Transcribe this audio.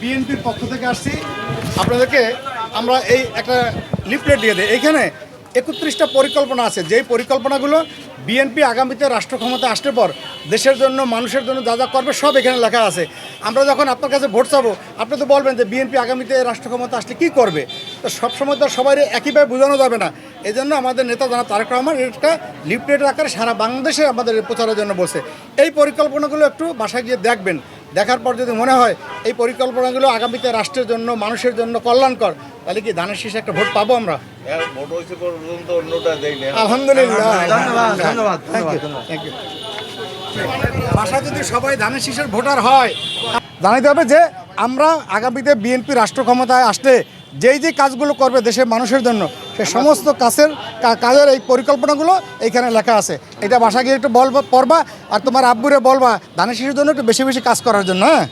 বিএনপির পক্ষ থেকে আসছি। আপনাদেরকে আমরা এই একটা লিফলেট দিয়ে দিই। এইখানে একত্রিশটা পরিকল্পনা আছে। যেই পরিকল্পনাগুলো বিএনপি আগামীতে রাষ্ট্র ক্ষমতা আসলে পর দেশের জন্য, মানুষের জন্য যা যা করবে সব এখানে লেখা আছে। আমরা যখন আপনার কাছে ভোট চাবো, আপনি তো বলবেন যে বিএনপি আগামীতে রাষ্ট্র ক্ষমতা আসলে কী করবে? তো সবসময় তো সবাই একইভাবে বোঝানো যাবে না। এই জন্য আমাদের নেতা জানা তারেক রহমান এটা লিফলেটের আকারে সারা বাংলাদেশে আমাদের প্রচারের জন্য বসে এই পরিকল্পনাগুলো একটু বাসায় গিয়ে দেখবেন। দেখার পর যদি মনে হয় এই পরিকল্পনাগুলো আগামীতে রাষ্ট্রের জন্য মানুষের জন্য কল্যাণকর তাহলে কি ধানের শীষে একটা ভোট পাবো আমরা? হ্যাঁ, আলহামদুলিল্লাহ। ধন্যবাদ, বাসা যদি সবাই ধানের শীষের ভোটার হয় জানাইতে হবে যে আমরা আগামীতে বিএনপি রাষ্ট্র ক্ষমতায় আসলে যেই যে কাজগুলো করবে দেশের মানুষের জন্য, সে সমস্ত কাজের কাজের এই পরিকল্পনাগুলো এইখানে লেখা আছে। এটা বাসা গিয়ে একটু বলবা, পড়বা, আর তোমার আব্বুরে বলবা ধানের শিশুর জন্য একটু বেশি বেশি কাজ করার জন্য হ্যাঁ?